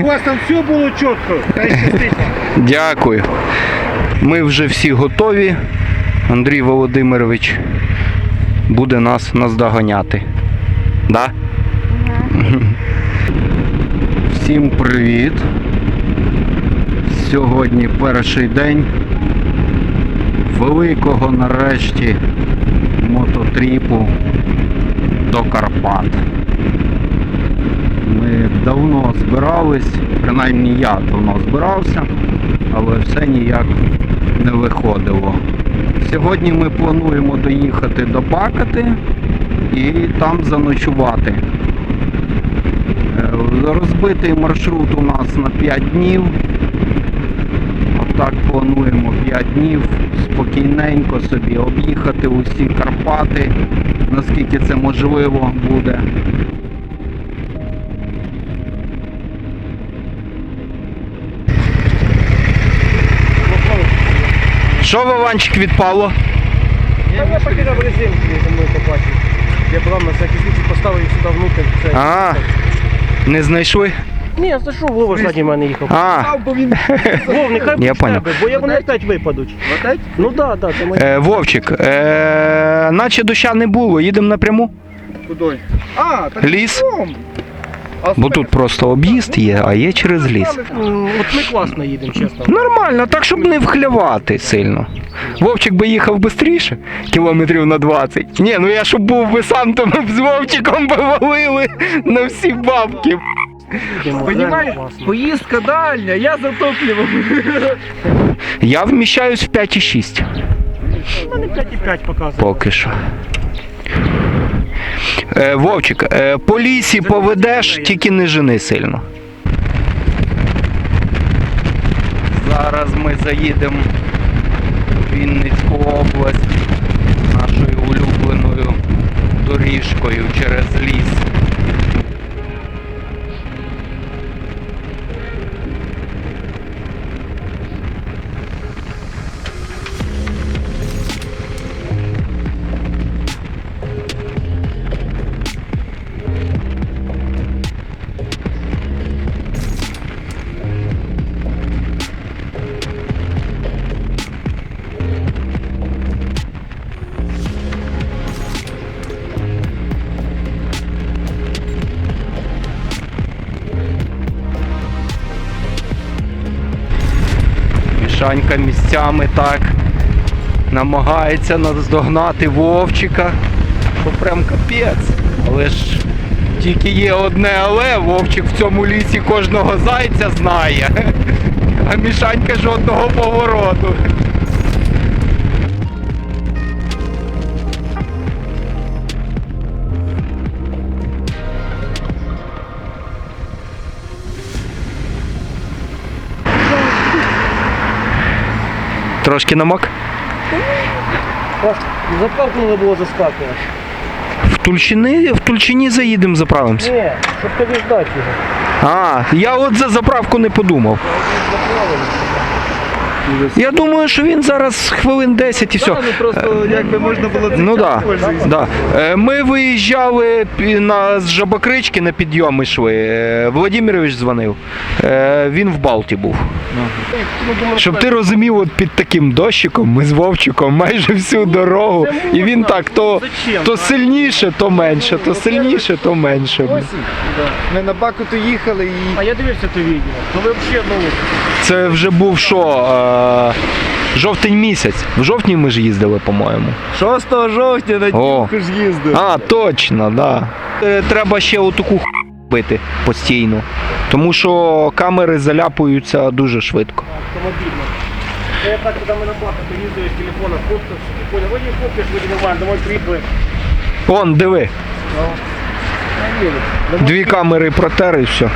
У вас там все було чітко. Та. Дякую. Ми вже всі готові. Андрій Володимирович буде нас наздоганяти. Да? Всім привіт. Сьогодні перший день великого нарешті мототріпу до Карпат. Давно збирались, принаймні я давно збирався, але все ніяк не виходило. Сьогодні ми плануємо доїхати до Бакати і там заночувати. Е, Розбитий маршрут у нас на 5 днів. Отак плануємо 5 днів спокійненько собі об'їхати усі Карпати, наскільки це можливо буде. Що Вованчик відпало? Я не потеряв резинку, я за мною побачив. Я брав на всякий случай, поставив їх сюди внутрь. Це. А, не знайшли? Ні, за що Вова ззаді мене їхав? А, бо він... Вов, нехай Я понял. тебе, бо я вони опять випадуть. Опять? Ну да, да, це моє. е, Вовчик, е, наче доща не було, їдемо напряму. Кудой? А, так Ліс. А Бо тут просто об'їзд є, а є через ліс. От ми класно їдемо, чесно. Нормально, так щоб не вхлявати сильно. Вовчик би їхав швидше, кілометрів на 20. Ні, ну я щоб був би сам, то ми б з Вовчиком би валили на всі бабки. Класно. поїздка дальня, я за топливом. Я вміщаюсь в 5,6 У мене 5,5 показує. поки що. Е, Вовчик, е, по лісі поведеш, тільки не жени сильно. Зараз ми заїдемо в Вінницьку область нашою улюбленою доріжкою через ліс. Мішанька місцями так намагається наздогнати Вовчика, що прям капець. Але ж тільки є одне але, Вовчик в цьому лісі кожного зайця знає, а Мішанька жодного повороту. Трошки намок? Заправку треба було заскакувати. В Тульчини, в Тульчині заїдемо, заправимося. Ні, щоб тобі ждати його. А, я от за заправку не подумав. Я думаю, що він зараз хвилин 10 і все. Ну просто якби можна було Ну да, да. Е, Ми виїжджали пі- на з Жабокрички на підйом йшли. Е, Владимирович дзвонив. Е, Він в Балті був. Щоб ти розумів, от під таким дощиком ми з Вовчиком майже всю дорогу. І він так то, то сильніше, то менше, то сильніше, то менше. Ми на Бакуту їхали і А я дивився то відео. То ви взагалі ну, Це вже був що? Е, жовтень місяць. В жовтні ми ж їздили, по-моєму. 6 жовтня на О. днівку ж їздив. А, точно, да. Е, Треба ще отаку бити постійно. Тому що камери заляпуються дуже швидко. автомобільно. Я так, коли ми на плату поїздили з телефона, фоткався, понял, ви не ви нормально, домой кріпли. Он, диви, дві камери протер і все.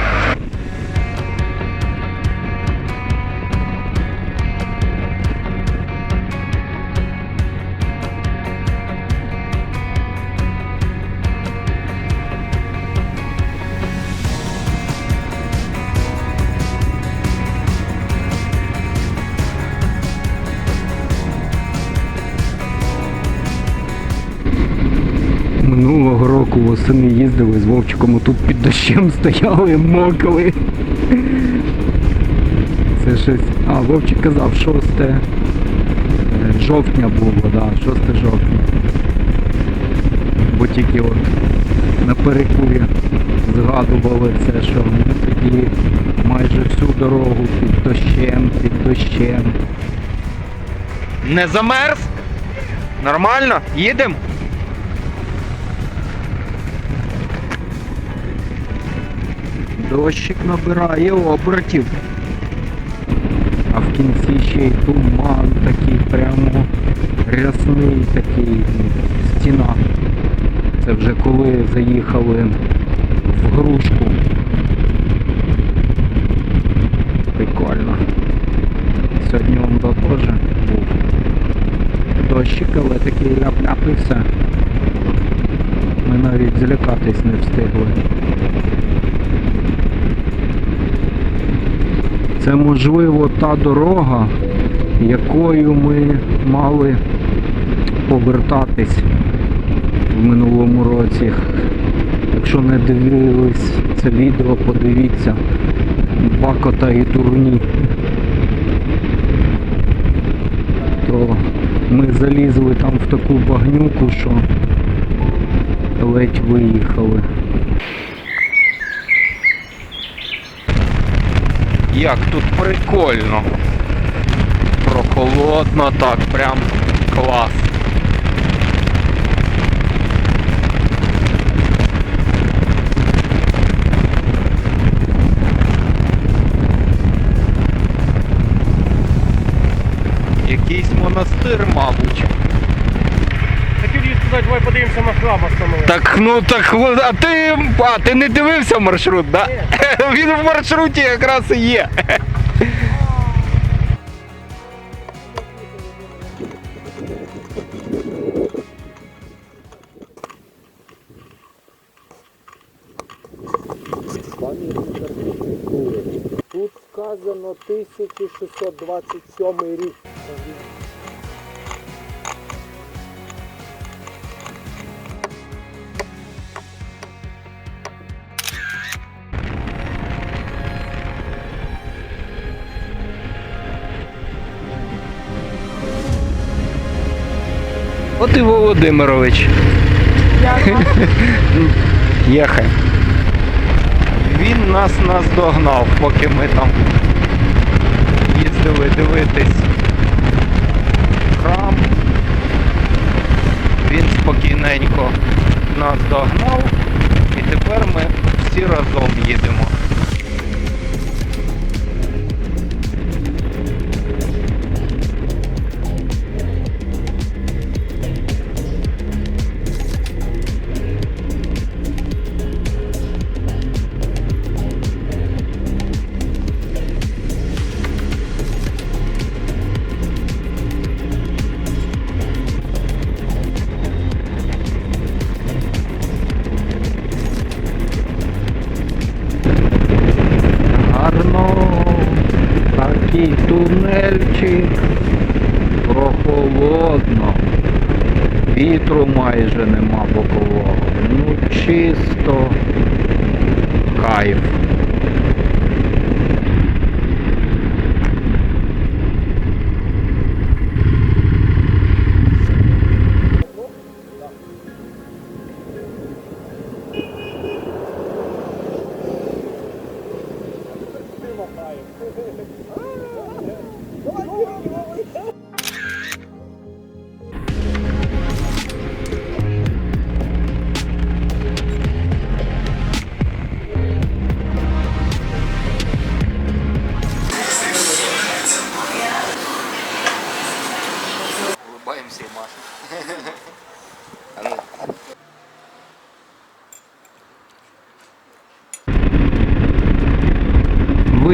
Року їздили з Вовчиком, тут під дощем стояли, мокли. Це щось. А, Вовчик казав, 6 е, жовтня було, да, 6 жовтня. Бо тільки от на перекурі згадували це, що ми тоді майже всю дорогу під дощем, під дощем. Не замерз? Нормально? Їдемо? Дощик набирає обертів. А в кінці ще й туман такий прямо рясний такий стіна. Це вже коли заїхали в грушку. Прикольно. Сьогодні он теж був. Дощик, але такий ляп-ляп і все. Ми навіть злякатись не встигли. Це можливо та дорога, якою ми мали повертатись в минулому році. Якщо не дивились це відео, подивіться. Бакота і турні. То ми залізли там в таку багнюку, що ледь виїхали. Як тут прикольно. Прохолодно так, прям клас. Якийсь монастир, мабуть. Сказати, давай подивимося на храм остановимо. Так, ну так, а ти, а ти не дивився маршрут, да? Він в маршруті якраз і є. Тут сказано 1627 рік. От і Володимирович. Єхай. Він нас наздогнав, поки ми там тунельчик, прохолодно, вітру майже нема бокового. Ну чисто кайф.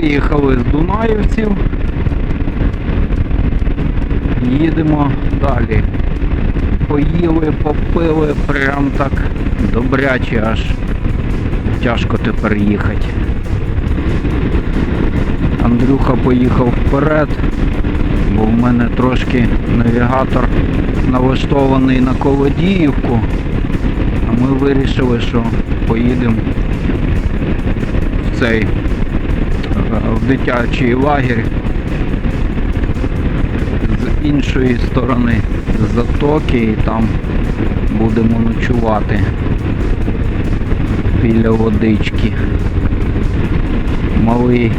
Виїхали з Дунаївців. Їдемо далі. Поїли, попили, прям так добряче аж тяжко тепер їхати. Андрюха поїхав вперед, бо в мене трошки навігатор налаштований на Колодіївку, а ми вирішили, що поїдемо в цей в дитячий лагерь з іншої сторони затоки і там будемо ночувати біля водички. Малий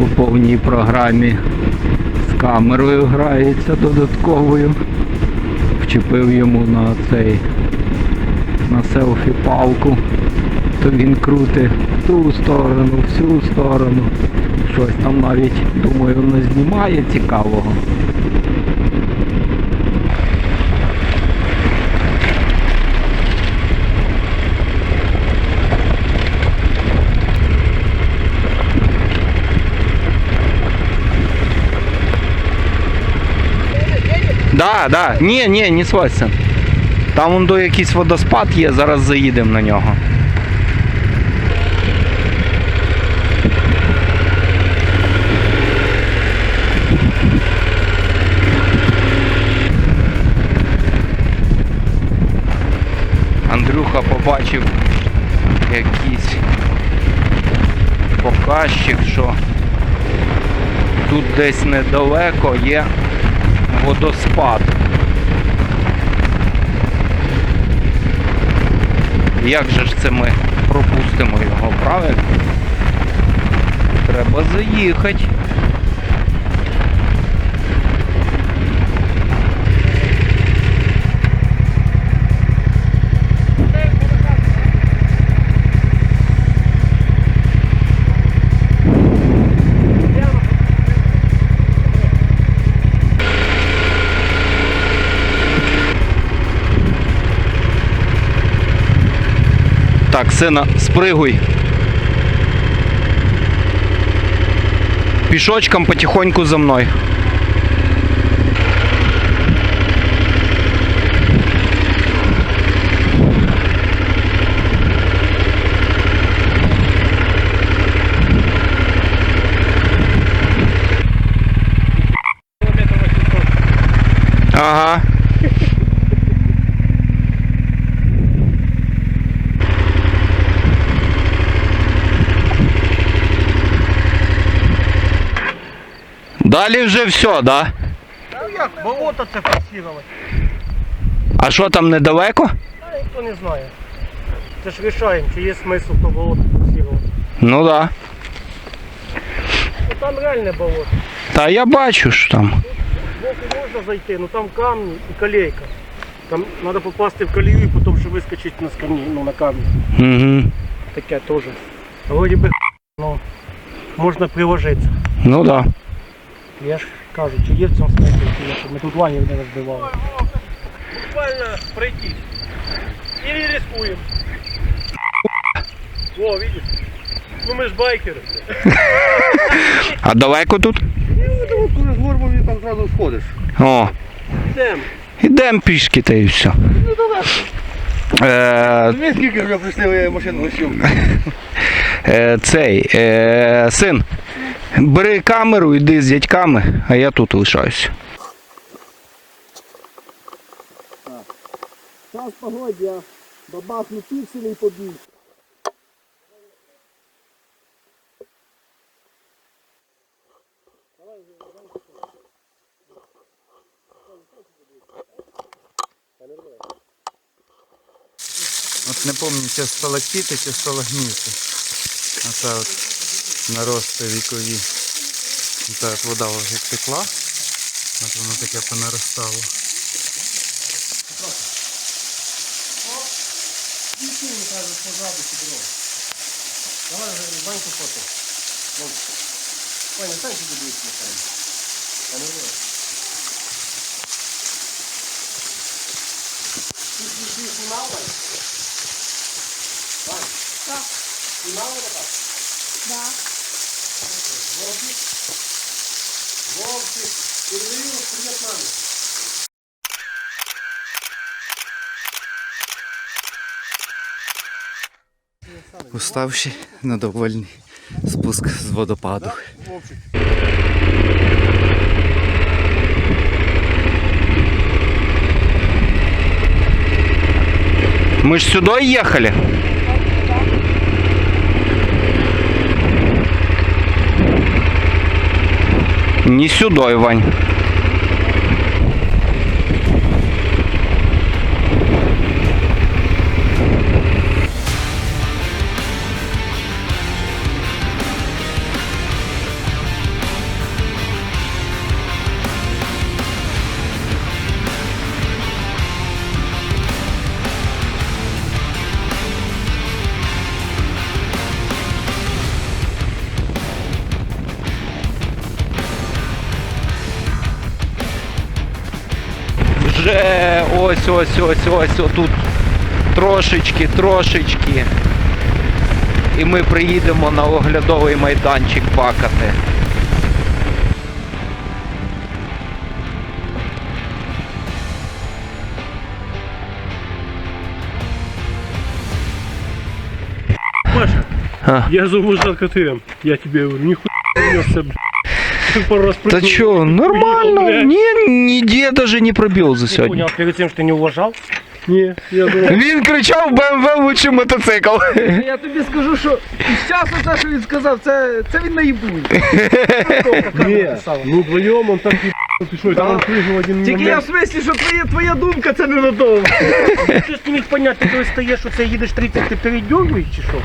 у повній програмі з камерою грається додатковою. Вчепив йому на цей на селфі палку, то він крутить в ту сторону, в цю сторону. Щось там навіть, думаю, не знімає цікавого. Да, да. Ні, ні, не сваться. Там вон до якийсь водоспад є, зараз заїдемо на нього. Побачив якийсь показчик, що тут десь недалеко є водоспад. Як же ж це ми пропустимо його, правильно? Треба заїхати. Так, сина, спригуй. Пішочком потихоньку за мною. Километр 800. Ага. Далі вже все, да? Ну як, болото це форсировать. А що там недалеко? А ніхто не знає. Це ж рішаємо, чи є смисл то болото форсировать. Ну да. Ну там реальне болото. Та я бачу що там. Збоку можна зайти, але там камні і колейка. Там треба попасти в колею і потім ще вискочити на камні, ну на камні. Угу. Таке теж. Вроді би, ну, можна приложитися. Ну да. Я ж кажу, чи є в цьому смислі, чи ні, щоб ми тут ванів не розбивали. Буквально пройти. Или рискуем. О, видишь? Ну мы ж байкеры. А далеко тут? Ну, коли з горбом там зразу сходиш. О, Йдемо. ідемо пішки та і все. Ну давай. Е, Ми скільки вже прийшли, я машину лишив. е, цей е, син, бери камеру, йди з дядьками, а я тут лишаюсь. Час погодя, бабахну пікселі і побіг. От не пам'ятаю, чи сталактити, чи сталагміти. Оце от нарости вікові. Оце от вода вже як текла. От воно таке понаростало. Давай, Ваньку фото. Ваня, стань сюди на камеру. А ну, давай. Ти ти- ти знімав, Вань? Вань? Так. Знімав вот так? Вовчик. Вовчик. Передаю привет маме. Уставши на довольний спуск з водопаду. Мы ж сюда ехали. Не сюда, Вань. Вже ось ось ось ось отут трошечки, трошечки. І ми приїдемо на оглядовий майданчик бакати. Паша, А. я зову Коктейлем. Я тебе говорю, нихуя несся, пару раз Та чо, нормально. Ні, ніде даже не пробіл за Не сьогодні. понял, перед тем, что ты не уважал? Не, я думал, Він кричав BMW лучший мотоцикл. Я тобі скажу, що із часу те, що він сказав, це, це він наїбує. не, ну вдвоем он так ебал, ты что, там он прыгнул один Тільки я в момент. смислі, що твоя, твоя думка це не надовго. Ти ж не міг поняти, ти коли стаєш, що це їдеш 30, ти передьоргуєш чи що?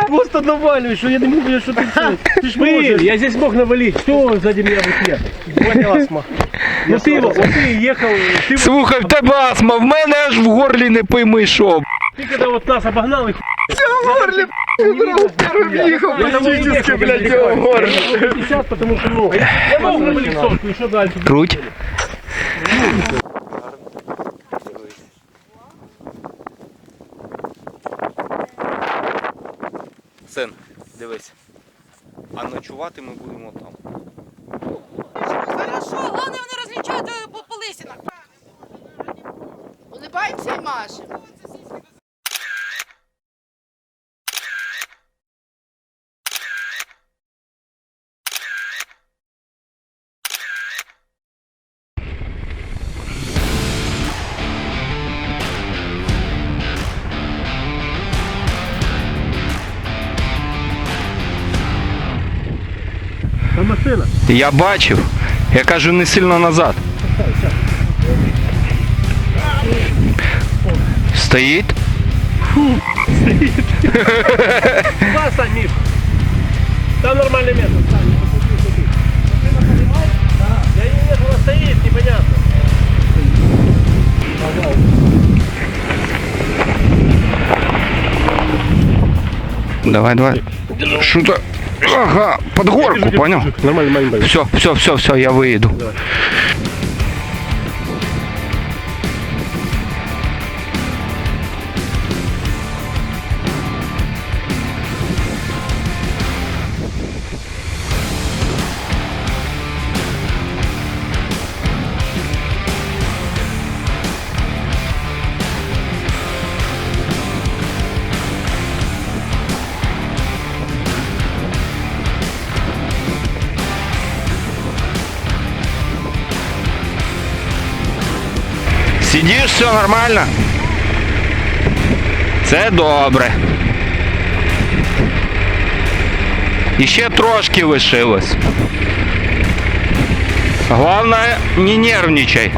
Ти просто навалюєш, що я не можу, що ти це. Ти ж можеш. Я здесь мог навалить, все сзади меня будет Понял, астма. Ну ты его, вот ты ехал, ты, Слухай, в тебе астма, в мене аж в горлі не пойми що. ты когда вот нас обогнал и Горлі, їхав, Я там практично, блядь, блядь, його горло. 50, потому что ну, я мог навалить сотку, и что дальше? Круть. Син, дивись. А ночувати ми будемо там. Хорошо, головне вони розлічають е, по, по лисінах. Улибаємося і машемо. Я бачив. Я кажу не сильно назад. Стоїть? Два, Сань, Миш. Там нормальный место. Я не вижу, она стоит, непонятно. Давай, давай. Что-то. Ага, под горку, понял? Нормально, нормально. Все, все, все, все, я выйду. Сидиш, все нормально? Це добре. І ще трошки лишилось. Главное, не нервничай.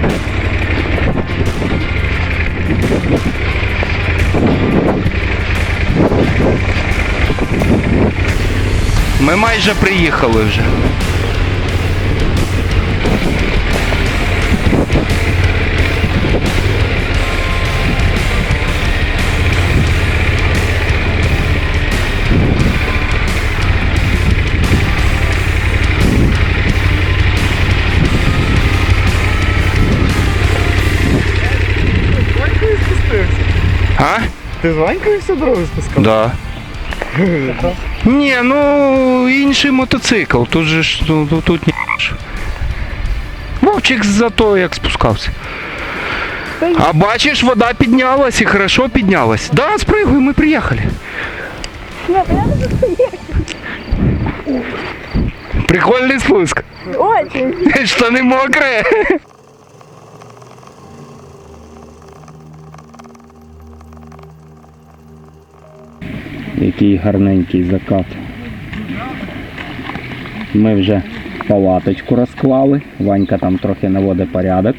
Ми майже приїхали вже. А? Ти з Ванькою всю дорогу спускав? Да. Ні, ну інший мотоцикл. Тут же ж ну, тут, тут ні. Вовчик за то, як спускався. А бачиш, вода піднялась і хорошо піднялась. Да, спригуй, ми приїхали. Прикольний спуск. Очень. Штани мокрі. Який гарненький закат. Ми вже палаточку розклали. Ванька там трохи наводить порядок.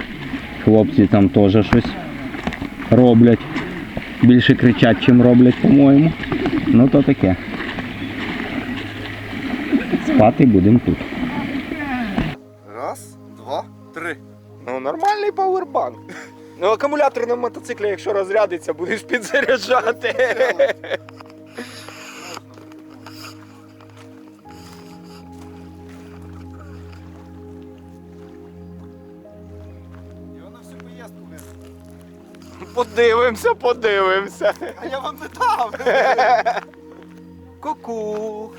Хлопці там теж щось роблять. Більше кричать, чим роблять, по-моєму. Ну то таке. Спати будемо тут. Раз, два, три. Ну, нормальний пауербанк. Ну, акумулятор на мотоциклі, якщо розрядиться, будеш підзаряджати. Подивимося, подивимося. А я вам не дав. Ку-ку.